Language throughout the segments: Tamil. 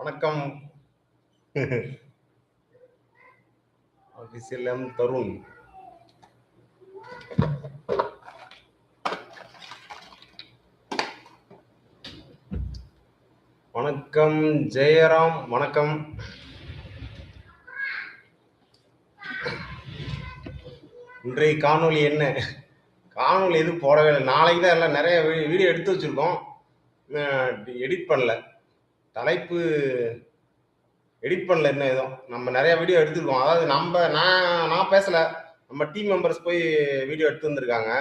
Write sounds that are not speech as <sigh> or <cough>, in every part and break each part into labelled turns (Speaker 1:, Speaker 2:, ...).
Speaker 1: வணக்கம். ஆஃபீஸில் எம் தருண் வணக்கம் ஜெயராம். வணக்கம். இன்றைய காணொளி என்ன? காணொளி எதுவும் போடவே இல்லை. நாளைக்கு தான் எல்லாம் நிறைய வீடியோ எடுத்து வச்சிருக்கோம். எடிட் பண்ணல. தலைப்பு எடிட் பண்ணல என்ன எதுவும் நம்ம நிறைய வீடியோ எடுத்துருக்கோம். அதாவது நம்ம நான் நான் பேசல. நம்ம டீம் மெம்பர்ஸ் போய் வீடியோ எடுத்து வந்திருக்காங்க.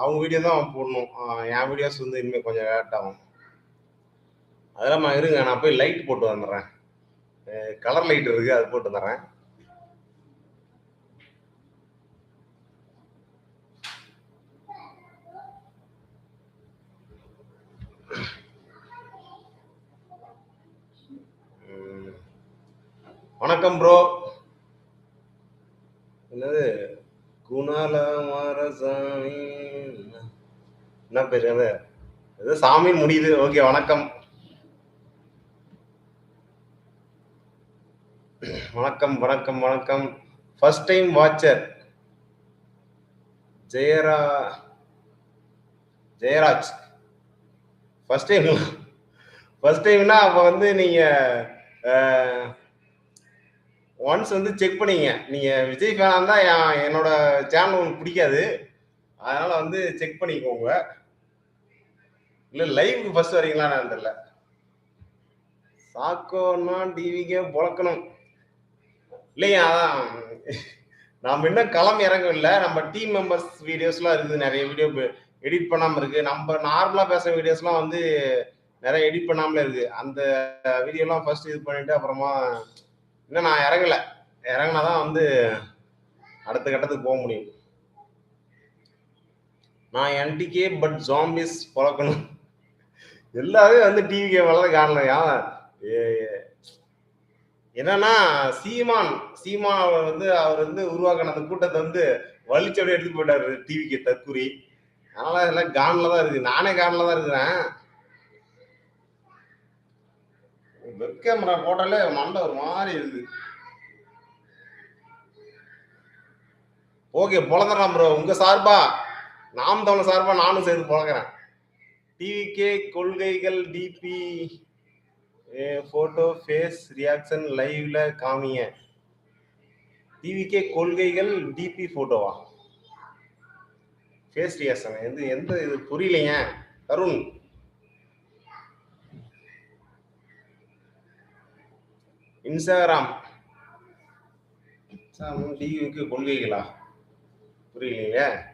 Speaker 1: அவங்க வீடியோ தான் போடணும். என் வீடியோஸ் வந்து இனிமேல் கொஞ்சம் லேட் ஆகும். அதெல்லாம் இருங்க. நான் போய் லைட் போட்டு வந்துடுறேன். கலர் லைட் இருக்கு அது போட்டு வந்துடுறேன் வணக்கம் ப்ரோ என்னது? குணால மாரசாமி என்ன பேர் அது ஏதோ சாமி முடியுது. ஓகே வணக்கம். வணக்கம் வணக்கம் வணக்கம். ஃபர்ஸ்ட் டைம் வாட்சர் ஜெயரா ஜெயராஜ். ஃபர்ஸ்ட் டைம் ஃபர்ஸ்ட் டைம்னா அப்போ வந்து நீங்கள் ஒன்ஸ் வந்து செக் பண்ணீங்க. நீங்க விஜய் ஃபேனா இருந்தா என்னோட சேனல் உங்களுக்கு பிடிக்காது. அதனால வந்து செக் பண்ணிக்கோங்க. இல்ல லைவுக்கு ஃபர்ஸ்ட் நான் தெரியல. சாக்கோன்னா டிவிக்கே புழக்கணும். இல்லையா? அதான் நாம் இன்னும் களம் இறங்கவில்லை. நம்ம டீம் மெம்பர்ஸ் வீடியோஸ்லாம் இருக்குது. நிறைய வீடியோ எடிட் பண்ணாம இருக்கு. நம்ம நார்மலா பேசுற வீடியோஸ்லாம் வந்து நிறைய எடிட் பண்ணாமலே இருக்கு. அந்த வீடியோலாம் ஃபர்ஸ்ட் இது பண்ணிட்டு அப்புறமா இன்னும் நான் இறங்கல. இறங்கினாதான் வந்து அடுத்த கட்டத்துக்கு போக முடியும். நான் என்டிகே பட் ஜாம்பிஸ் பழக்கணும் எல்லாரும் வந்து டிவி கேம் காரணம் காணலையா என்னன்னா சீமான் சீமான் அவர் வந்து அவர் வந்து உருவாக்கின அந்த கூட்டத்தை வந்து வலிச்சோட எடுத்து போயிட்டாரு டிவிக்கு தற்குறி அதனால இதெல்லாம் கான்ல தான் இருக்கு. நானே கான்ல தான் இருக்கிறேன் வெப் கேமரா போட்டாலே மண்டை ஒரு மாதிரி இருக்கு ஓகே பொழந்துடலாம் ப்ரோ உங்க சார்பா? நாம் தமிழ் சார்பா நானும் சேர்ந்து பொழக்கிறேன் டிவிகே கொள்கைகள் டிபி போட்டோ ஃபேஸ் ரியாக்ஷன் லைவ்ல காமிங்க. டிவிகே கொள்கைகள் டிபி போட்டோவா ஃபேஸ் ரியாக்ஷன் எந்த எந்த இது புரியலைங்க தருண் இன்ஸ்டாகிராம். டிவிக்கு கொள்கைகளா? புரியலையே.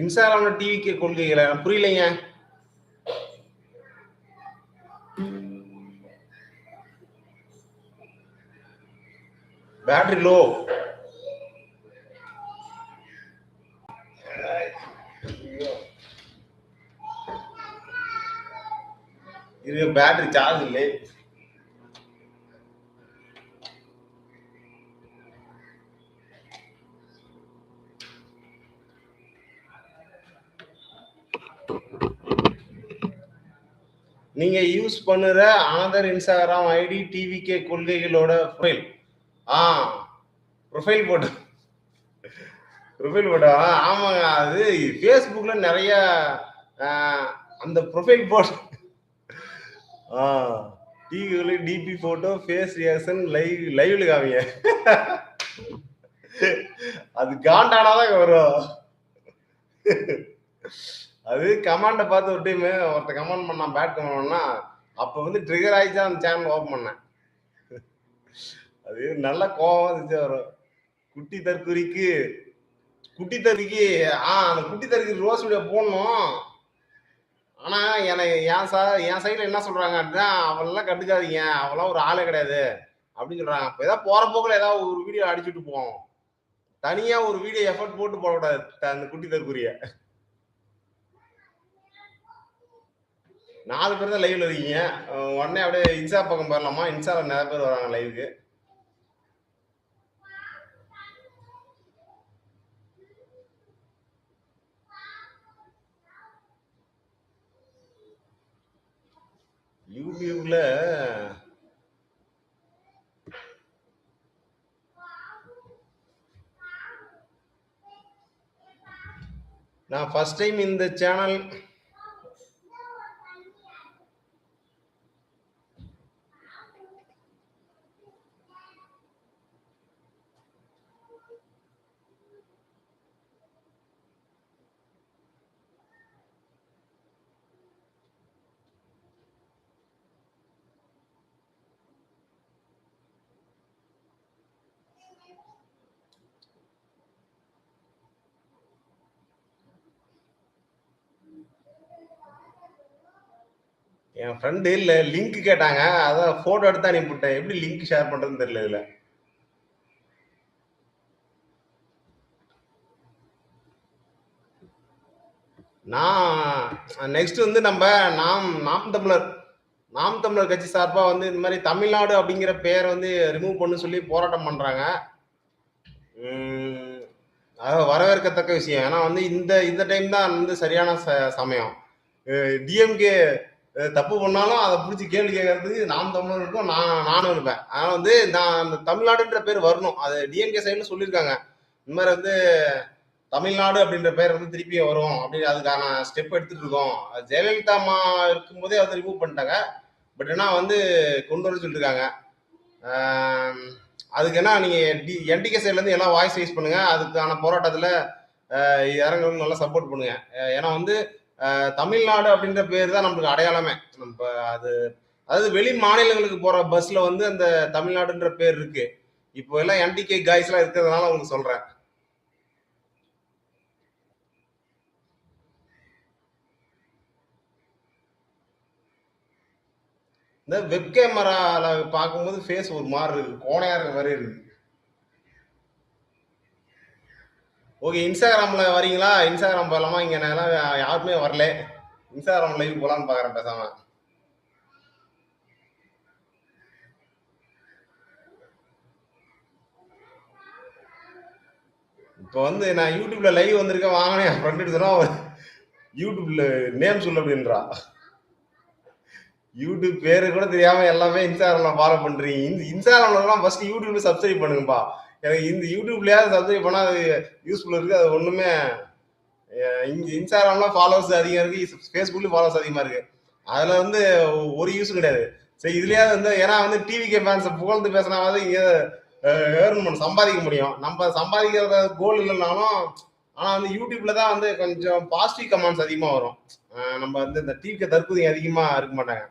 Speaker 1: இன்ஸ்டாகிராம்ல டிவிக்கு கொள்கைகளை எனக்கு புரியலைங்க. பேட்டரி லோ இருக்கு பேட்டரி சார்ஜ் இல்லை. நீங்க யூஸ் பண்ணுற அனதர் இன்ஸ்டாகிராம் ஐடி டிவிகே கொள்கைகளோட ப்ரொஃபைல் ஆ ப்ரொஃபைல் போட்டு ப்ரொஃபைல் போட்டா ஆமாங்க. அது ஃபேஸ்புக்ல நிறைய அந்த ப்ரொஃபைல் போட்டு ஆ டிவியில் DP photo face reaction live லைவ்ல காமிங்க. அது காண்டானாதான் வரும். அது கமாண்டை பார்த்து ஒரு டைம் ஒருத்த கமெண்ட் பண்ணான் பேட் கமெண்ட் பண்ணா அப்போ வந்து ட்ரிகர் ஆயிடுச்சு அந்த சேனல் ஓப்பன் பண்ணேன் அது நல்ல கோபம் வந்துச்சு வரும். குட்டி தற்குறிக்கு குட்டி தறிக்கு ஆ அந்த குட்டி தறிக்கு ரோஸ் வீடியோ போடணும். ஆனா எனக்கு என் சா என் சைடுல என்ன சொல்றாங்க அப்படின்னா அவளெல்லாம் கண்டுக்காதீங்க. அவெல்லாம் ஒரு ஆளே கிடையாது. அப்படின்னு சொல்றாங்க. அப்ப ஏதாவது போற போக்குல ஏதாவது ஒரு வீடியோ அடிச்சுட்டு போவோம். தனியா ஒரு வீடியோ எஃபர்ட் போட்டு போடக்கூடாது த- அந்த குட்டி தற்குரிய நாலு பேர் தான் லைவ்ல இருக்கீங்க. உடனே அப்படியே இன்ஸ்டா பக்கம் போயிடலாமா இன்ஸ்டால நிறைய பேர் வராங்க லைவுக்கு யூடியூப்ல நான் ஃபர்ஸ்ட் டைம் இந்த சேனல் என் ஃப்ரெண்டு இல்லை லிங்க் கேட்டாங்க. அதான் ஃபோட்டோ எடுத்து அனுப்பிவிட்டேன் எப்படி லிங்க் ஷேர் பண்ணுறதுன்னு தெரியல இதில். நான் நெக்ஸ்ட் வந்து நம்ம நாம் நாம் தமிழர். நாம் தமிழர் கட்சி சார்பாக வந்து இந்த மாதிரி தமிழ்நாடு அப்படிங்கிற பெயரை வந்து ரிமூவ் பண்ணு சொல்லி போராட்டம் பண்ணுறாங்க உம், அது வரவேற்கத்தக்க விஷயம். ஏன்னா வந்து இந்த இந்த டைம் தான் வந்து சரியான ச- சமயம். டிஎம்கே தப்பு பண்ணாலும் அதை பிடிச்சி கேள்வி கேட்கறதுக்கு நாம் தமிழருக்கும் நான் நானும் இருப்பேன். ஆனால் வந்து நான் அந்த தமிழ்நாடுன்ற பேர் வரணும். அது டிஎம்கே சைடில் சொல்லியிருக்காங்க. இந்த மாதிரி வந்து தமிழ்நாடு அப்படின்ற பேர் வந்து திருப்பி வரும். அப்படின்னு அதுக்கான ஸ்டெப் எடுத்துட்டு இருக்கோம். ஜெயலலிதா அம்மா இருக்கும்போதே அதை ரிமூவ் பண்ணிட்டாங்க. பட் ஏன்னா வந்து கொண்டு வர சொல்லியிருக்காங்க. அதுக்கு என்ன நீங்கள் டி என்டிகே சைட்லேருந்து எல்லாம் வாய்ஸ் ரைஸ் பண்ணுங்கள் அதுக்கான போராட்டத்தில் அஹ், நல்லா சப்போர்ட் பண்ணுங்க. ஏன்னா வந்து தமிழ்நாடு அப்படின்ற பேர் தான் நம்மளுக்கு அடையாளமே. நம்ம அது அதாவது வெளி மாநிலங்களுக்கு போற பஸ்ல வந்து அந்த தமிழ்நாடுன்ற பேர் இருக்கு. இப்போ எல்லாம் என்டிகே காய்ஸ் எல்லாம் இருக்கிறதுனால உங்களுக்கு சொல்றேன். இந்த வெப் கேமரால பார்க்கும்போது ஃபேஸ் ஒரு மாதிரி இருக்கு. கோணையா இருக்க மாதிரி இருக்கு. ஓகே இன்ஸ்டாகிராமில் வரீங்களா? இன்ஸ்டாகிராம் போகலாமா இங்கே நான் யாருமே வரல. இன்ஸ்டாகிராம் லைவ் போகலான்னு பார்க்குறேன் பேசாமல் இப்போ வந்து நான் யூடியூப்ல லைவ் வந்திருக்கேன் வாங்கினேன் என் ஃப்ரெண்டு சொன்னா யூடியூப்ல நேம் சொல்லு அப்படின்றா. யூடியூப் பேரு கூட தெரியாம எல்லாமே இன்ஸ்டாகிராம்ல ஃபாலோ பண்றீங்க. இன்ஸ்டாகிராம்ல எல்லாம் ஃபர்ஸ்ட் யூடியூப்ல சப்ஸ்கிரைப் பண்ணுங்கப்பா. எனக்கு இந்த யூடியூப்லயாவது சப்ஸ்கிரைப் பண்ணால் அது யூஸ்ஃபுல் இருக்கு. அது ஒன்றுமே அஹ் இன்ஸ்டாகிராம்ல ஃபாலோவர்ஸ் அதிகம் இருக்குது ஃபேஸ்புக்லேயும் ஃபாலோவர்ஸ் அதிகமாக இருக்குது அதில் வந்து ஒரு யூஸ் கிடையாது. சரி இதுலேயாவது வந்து ஏன்னா வந்து டிவிகே கேமான்ஸை புகழ்ந்து பேசினாவது இங்கே ஏர்ன் பண்ண சம்பாதிக்க முடியும். நம்ம சம்பாதிக்கிறத கோல் இல்லைனாலும் ஆனால் வந்து யூடியூப்ல தான் வந்து கொஞ்சம் பாசிட்டிவ் கமெண்ட்ஸ் அதிகமாக வரும். நம்ம வந்து இந்த டிவிக்கு தற்போதைய அதிகமாக இருக்க மாட்டாங்க.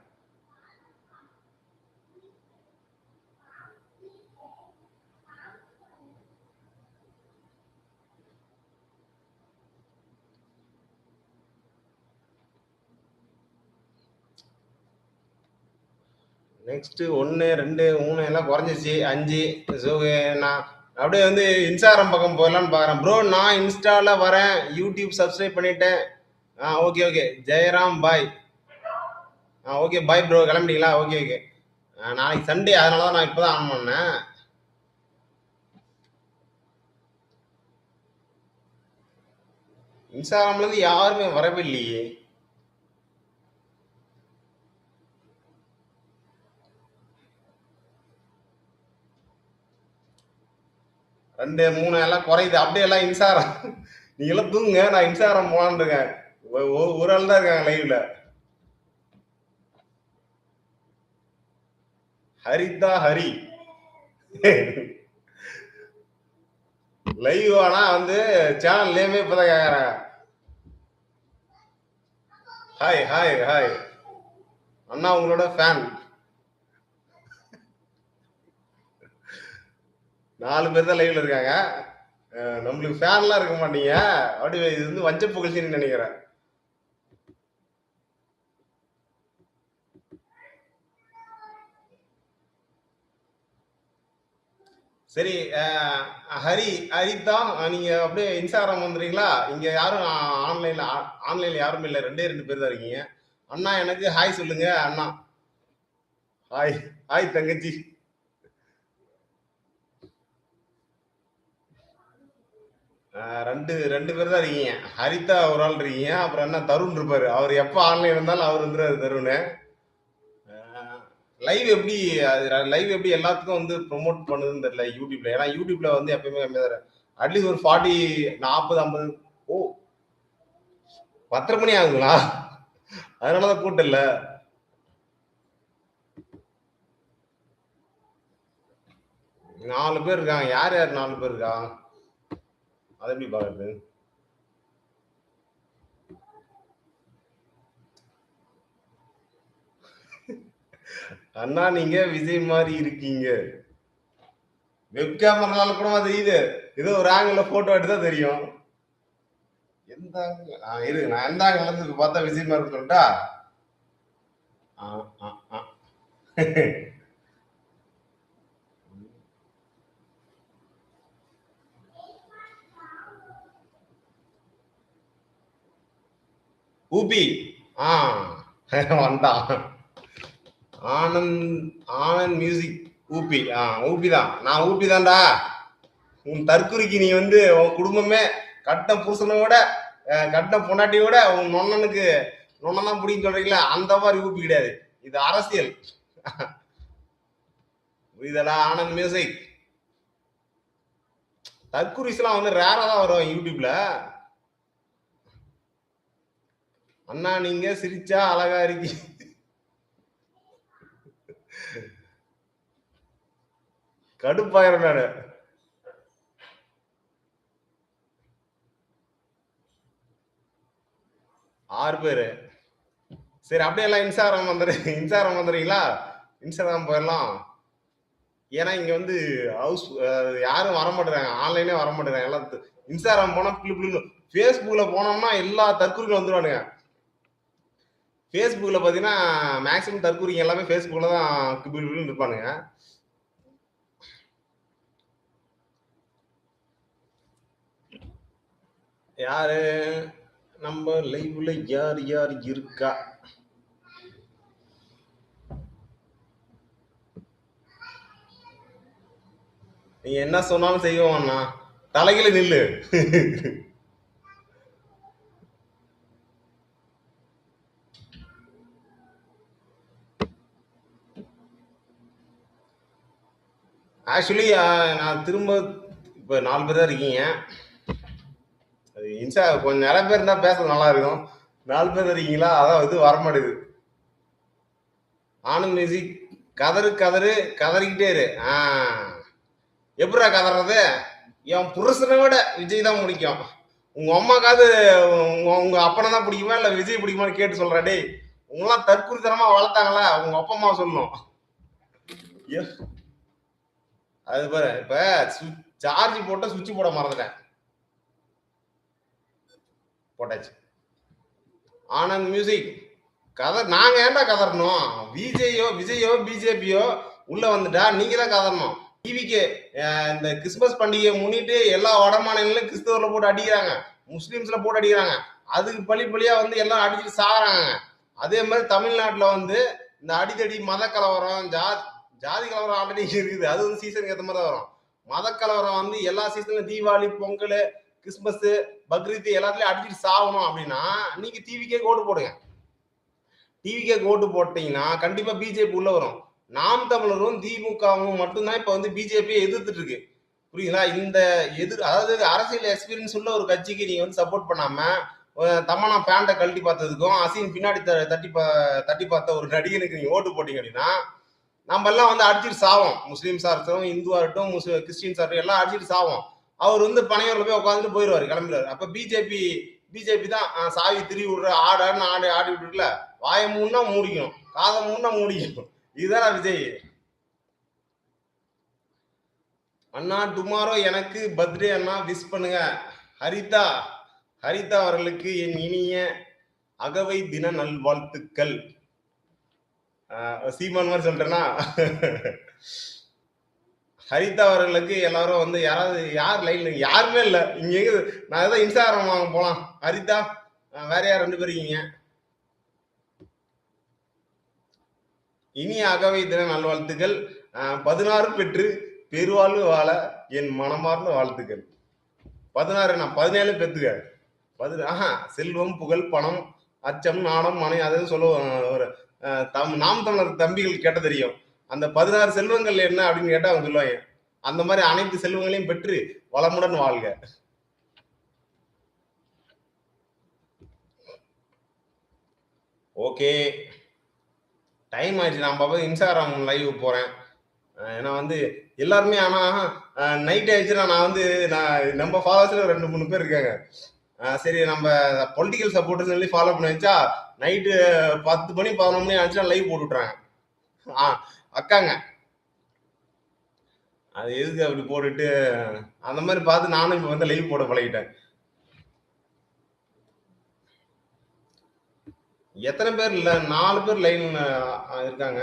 Speaker 1: நெக்ஸ்ட் ஒன்று ரெண்டு மூணு எல்லாம் குறைஞ்சிச்சு அஞ்சு ஸோ நான் அப்படியே வந்து இன்ஸ்டாகிராம் பக்கம் போயிடலான்னு பார்க்குறேன். ப்ரோ நான் இன்ஸ்டாவில் வரேன். யூடியூப் சப்ஸ்கிரைப் பண்ணிட்டேன். ஆ ஓகே ஓகே ஜெயராம் பாய் ஆ ஓகே பாய் ப்ரோ கிளம்பிட்டீங்களா? ஓகே ஓகே நாளைக்கு சண்டே அதனால தான் நான் இப்போ தான் ஆன் பண்ணேன் இன்ஸ்டாகிராம்லேருந்து யாருமே வரவே இல்லையே. ரெண்டு மூணு எல்லாம் குறையுது. அப்படியே எல்லாம் இன்சாரம் நீ எல்லாம் தூங்குங்க நான் இன்ஸ்டாகிராம் போலான்னு இருக்கேன். ஒ- ஒ- ஒரு ஆள் தான் இருக்காங்க லைவ்ல ஹரிதா ஹரி. லைவ் ஆனா வந்து சேனல் நேமே இப்பதான் கேக்குறாங்க. ஹாய் ஹாய் ஹாய் அண்ணா உங்களோட ஃபேன் நாலு பேர் தான் லைவ்ல இருக்காங்க. நம்மளுக்கு ஃபேன்லாம் இருக்க மாட்டீங்க. அப்படி இது வந்து வஞ்ச புகழ்ச்சின்னு நினைக்கிறேன். சரி ஹரி ஹரி ஹரிதா நீங்க அப்படியே இன்ஸ்டாகிராம் வந்துடுறீங்களா இங்க யாரும் ஆன்லைன்ல ஆன்லைன்ல யாரும் இல்லை. ரெண்டே ரெண்டு பேர் தான் இருக்கீங்க. அண்ணா எனக்கு ஹாய் சொல்லுங்க. அண்ணா. ஹாய் ஹாய் தங்கச்சி. ரெண்டு ரெண்டு பேர் தான் இருக்கீங்க. ஹரிதா ஒரு ஆள் இருக்கீங்க. அப்புறம் என்ன தருண் இருப்பார். அவர் எப்போ ஆன்லைன் இருந்தாலும் அவர் வந்துடுறாரு தருண். லைவ் எப்படி லைவ் எப்படி எல்லாத்துக்கும் வந்து ப்ரொமோட் பண்ணுதுன்னு தெரியல யூடியூப்ல. ஏன்னா யூடியூப்ல வந்து எப்பயுமே கம்மியாக அட்லீஸ்ட் ஒரு ஃபார்ட்டி நாற்பது ஐம்பது ஓ பத்தரை மணி ஆகுங்களா? அதனாலதான் கூட்டம் இல்லை. நாலு பேர் இருக்காங்க. யார் யார் நாலு பேர் இருக்காங்க அதை எப்படி பாக்குறது அண்ணா நீங்க விஜய் மாதிரி இருக்கீங்க. வெப் கேமரால கூட தெரியுது. ஏதோ ஒரு ஆங்கிள் போட்டோ எடுத்தா தெரியும். எந்த angle? இரு நான் எந்த ஆங்கிள் இருந்து பார்த்தா விஜய் மாதிரி சொல்லிட்டா ஆ, ஊபி. ஆ. <laughs> வந்தான் ஆனந்த் ஆனந்த் மியூசிக் ஊபி. ஆ ஊபி தான் நான் ஊபி தான்டா உன் தற்குறிக்கு நீ வந்து உன் குடும்பமே கட்ட புருஷனை விட கட்ட பொண்டாட்டியோட உன் நொண்ணனுக்கு நொண்ணன் தான் பிடிக்கும் சொல்றீங்களா அந்த மாதிரி ஊபி கிடையாது. இது அரசியல். <laughs> புரியுதடா ஆனந்த் மியூசிக் தற்குறிஸ்லாம் வந்து ரேராக தான் வரும் யூடியூப்ல அண்ணா நீங்க சிரிச்சா அழகா இருக்கி. கடுப்பாயிரம் நானு. ஆறு பேரு. சரி அப்படியே எல்லாம் இன்ஸ்டாகிராம் வந்துரு. இன்ஸ்டாகிராம் வந்துடுறீங்களா இன்ஸ்டாகிராம் போயிடலாம். ஏன்னா இங்க வந்து ஹவுஸ் யாரும் வர மாட்டேறாங்க ஆன்லைனே வர மாட்டேறாங்க எல்லாம் இன்ஸ்டாகிராம் போனா பிள்ளு பிள்ளு ஃபேஸ்புக்கில் போனோம்னா எல்லா தற்கொலைகளும் வந்துருவானுங்க. ஃபேஸ்புக்கில் பார்த்தீங்கன்னா மேக்ஸிமம் தற்கூரிங்க எல்லாமே ஃபேஸ்புக்கில் தான் பிள்ளு இருப்பானுங்க. யாரு? நம்ம லைவ்ல யார் யார் இருக்கா? நீ என்ன சொன்னாலும் செய்வோம் அண்ணா. தலைகில நில்லு. <laughs> ஆக்சுவலி நான் திரும்ப இப்போ நாலு பேர் தான் இருக்கீங்க. அது இன்ஸ்டா கொஞ்சம் நிறைய பேர் இருந்தால் பேச நல்லா இருக்கும். நாலு பேர் இருக்கீங்களா? அதான் இது வரமாட்டேது ஆனந்த் மியூசிக். கதறு கதறு கதறிக்கிட்டே இரு. ஆ. எப்படா கதறது? என் புருஷனை விட விஜய் தான் பிடிக்கும். உங்க அம்மாக்காவது உங்க உங்க அப்பனை தான் பிடிக்குமா? இல்லை விஜய் பிடிக்குமான்னு கேட்டு சொல்றா டேய் உங்களாம் தற்குறித்தனமா வளர்த்தாங்களா? உங்க அப்பா அம்மா சொல்லணும். ஐயோ. அது பாரு இப்ப சார்ஜ் போட்ட சுவிட்ச் போட மறந்துட்டேன். போட்டாச்சு. ஆனந்த் மியூசிக் கதர் நாங்க ஏன்டா கதறணும்? விஜயோ விஜயோ பிஜேபியோ உள்ள வந்துட்டா நீங்க தான் கதறணும் டிவிக்கு இந்த கிறிஸ்மஸ் பண்டிகையை முன்னிட்டு எல்லா வட மாநிலங்களும் கிறிஸ்தவர்ல போட்டு அடிக்கிறாங்க. முஸ்லீம்ஸ்ல போட்டு அடிக்கிறாங்க. அதுக்கு பழி பழியா வந்து எல்லாம் அடிச்சுட்டு சாகுறாங்க அதே மாதிரி தமிழ்நாட்டுல வந்து இந்த அடிதடி மத கலவரம் ஜா ஜாதி கலவரம் ஆல்ரெடி இருக்குது. அது வந்து சீசனுக்கு ஏற்ற மாதிரி தான் வரும். மத கலவரம் வந்து எல்லா சீசன்லயும் தீபாவளி பொங்கல் கிறிஸ்மஸ் பக்ரீத் எல்லாத்துலயும் அடிச்சுட்டு சாகணும் அப்படின்னா நீங்க டிவிக்கே ஓட்டு போடுங்க. டிவிக்கே ஓட்டு போட்டீங்கன்னா கண்டிப்பா பிஜேபி உள்ள வரும். நாம் தமிழரும் திமுகவும் மட்டும்தான் இப்ப வந்து பிஜேபியை எதிர்த்துட்டு இருக்கு. புரியுங்களா இந்த எதிர் அதாவது அரசியல் எக்ஸ்பீரியன்ஸ் உள்ள ஒரு கட்சிக்கு நீங்க வந்து சப்போர்ட் பண்ணாம தமனா பேண்டை கழட்டி பார்த்ததுக்கும் அசீன் பின்னாடி த- தட்டி தட்டி பார்த்த ஒரு நடிகனுக்கு நீங்க ஓட்டு போட்டீங்க அப்படின்னா நம்ம எல்லாம் வந்து அடிச்சிட்டு சாவோம். முஸ்லீம்ஸா இருக்கட்டும் இந்துவா இருக்கட்டும் முஸ்லி கிறிஸ்டின்ஸா இருக்கட்டும் எல்லாம் அடிச்சிட்டு சாவோம். அவர் வந்து பனையூர்ல போய் உட்காந்துட்டு போயிடுவாரு கிளம்பிடுவாரு. அப்ப பிஜேபி பிஜேபி தான் சாவி திரி விடுற ஆடான்னு ஆடி ஆடி விட்டுருக்குல வாயை மூணுனா மூடிக்கணும் காதை மூணுனா மூடிக்கணும். இதுதான் விஜய்? அண்ணா டுமாரோ எனக்கு பர்த்டே அண்ணா விஷ் பண்ணுங்க. ஹரிதா ஹரிதா அவர்களுக்கு என் இனிய அகவை தின நல்வாழ்த்துக்கள். சீமான் மாதிரி சொல்லிட்டேன்னா ஹரிதா அவர்களுக்கு எல்லாரும் வந்து யாராவது யார் லைன்ல யாருமே இல்லை. இங்க எங்க நான் ஏதாவது இன்ஸ்டாகிராம் வாங்க போலாம். ஹரிதா வேற யார் ரெண்டு பேர் இருக்கீங்க? இனி அகவை தின நல்வாழ்த்துக்கள். பதினாறு பெற்று பெருவாழ்வு வாழ என் மனமார்ந்த வாழ்த்துக்கள். பதினாறு நான் பதினேழு பெற்றுக்க பதினா செல்வம் புகழ் பணம் அச்சம் நாணம் மனை அதாவது சொல்லுவோம் ஒரு தம் நாம் தமிழர் தம்பிகள் கேட்ட தெரியும். அந்த பதினாறு செல்வங்கள் என்ன அப்படின்னு கேட்டா அவங்க சொல்லுவாங்க. அந்த மாதிரி அனைத்து செல்வங்களையும் பெற்று வளமுடன் வாழ்க. ஓகே. டைம் ஆயிடுச்சு. நான் பாப்பா இன்ஸ்டாகிராம் லைவ் போறேன். ஏன்னா வந்து எல்லாருமே ஆனா நைட் ஆயிடுச்சுன்னா நான் வந்து நான் நம்ம ஃபாலோவர்ஸ்ல ரெண்டு மூணு பேர் இருக்காங்க. சரி நம்ம பொலிட்டிக்கல் சப்போர்ட்னு சொல்லி ஃபாலோ பண்ணி வச்சா நைட்டு பத்து மணி பதினொன்று மணி ஆச்சுன்னா லைவ் போட்டு விட்றாங்க ஆ அக்காங்க அது எதுக்கு அப்படி போட்டுட்டு அந்த மாதிரி பார்த்து நானும் இப்போ வந்து லைவ் போட பழகிட்டேன். எத்தனை பேர் இல்லை நாலு பேர் லைன் இருக்காங்க.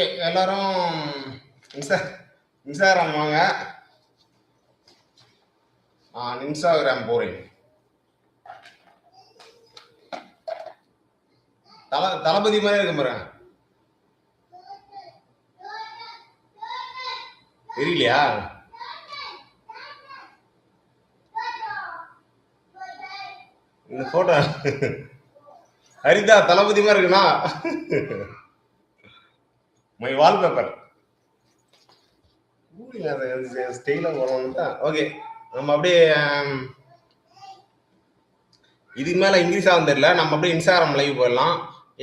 Speaker 1: ஓகே எல்லாரும் இன்ஸ்டா இன்ஸ்டாகிராம் வாங்க. நான் இன்ஸ்டாகிராம் போகிறேன் தல தளபதி மாதிரி இருக்க பாருங்க. தெரியலையா? இந்த போட்டோ ஹரிதா தளபதி மாதிரி இருக்குண்ணா. மை வால்பேப்பர் ஸ்டைலாக போகணும் தான் ஓகே நம்ம அப்படியே um, இதுக்கு மேலே இங்கிலீஷ் ஆகும் தெரியல. நம்ம அப்படியே இன்ஸ்டாகிராம் லைவ் போயிடலாம்.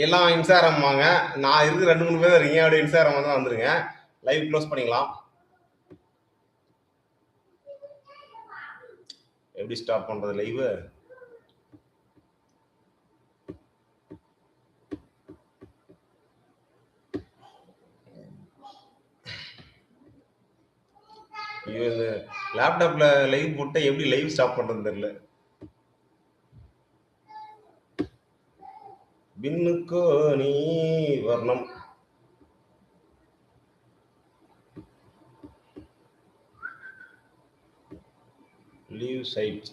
Speaker 1: எல்லாம் இன்ஸ்டாகிராம் வாங்க. நான் இருக்கு ரெண்டு மூணு பேர் இருக்கீங்க அப்படியே இன்ஸ்டாகிராம் தான் வந்துருங்க. லைவ் க்ளோஸ் பண்ணிக்கலாம். எப்படி ஸ்டாப் பண்றது லைவு ஐயோ இந்த லேப்டாப்ல லைவ் போட்டு எப்படி லைவ் ஸ்டாப் பண்றது தெரியல. பின்னுக்கோ நீ வர்ணம். Leave side